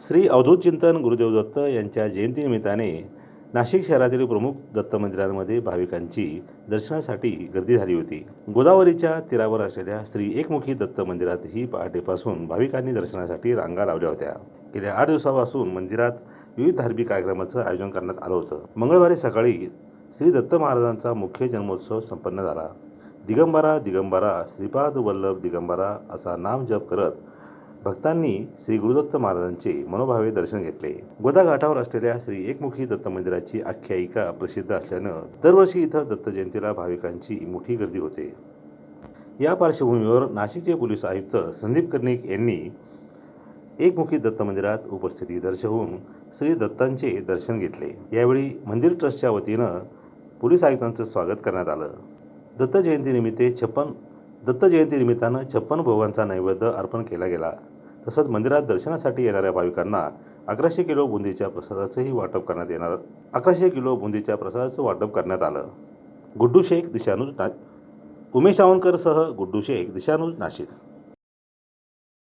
श्री अवधूत चिंतन गुरुदेव दत्त यांच्या जयंतीनिमित्ताने नाशिक शहरातील प्रमुख दत्त मंदिरांमध्ये भाविकांची दर्शनासाठी गर्दी झाली होती. गोदावरीच्या तीरावर असलेल्या श्री एकमुखी दत्त मंदिरातही पहाटेपासून भाविकांनी दर्शनासाठी रांगा लावल्या होत्या. गेल्या आठ दिवसापासून मंदिरात विविध धार्मिक कार्यक्रमाचं आयोजन करण्यात आलं होतं. मंगळवारी सकाळी श्री दत्त महाराजांचा मुख्य जन्मोत्सव संपन्न झाला. दिगंबरा दिगंबरा श्रीपाद वल्लभ दिगंबरा असा नाम जप करत भक्तांनी श्री गुरुदत्त महाराजांचे मनोभावे दर्शन घेतले. गोदा घाटावर असलेल्या श्री एकमुखी दत्त मंदिराची आख्यायिका प्रसिद्ध असल्यानं दरवर्षी इथं दत्त जयंतीला भाविकांची मोठी गर्दी होते. या पार्श्वभूमीवर नाशिकचे पोलीस आयुक्त संदीप कर्णिक यांनी एकमुखी दत्त मंदिरात उपस्थिती दर्शवून श्री दत्तांचे दर्शन घेतले. यावेळी मंदिर ट्रस्टच्या वतीनं पोलीस आयुक्तांचं स्वागत करण्यात आलं. दत्त जयंतीनिमित्त छप्पन दत्त जयंतीनिमित्तानं छप्पन भोगांचा नैवेद्य अर्पण केला गेला. तसंच मंदिरात दर्शनासाठी येणाऱ्या भाविकांना अकराशे किलो बुंदीच्या प्रसादाचंही वाटप करण्यात येणार अकराशे किलो बुंदीच्या प्रसादाचं वाटप करण्यात आलं. गुड्डू शेख दिशानूज ना उमेश सावंतकरसह गुड्डू शेख दिशानूज नाशिक.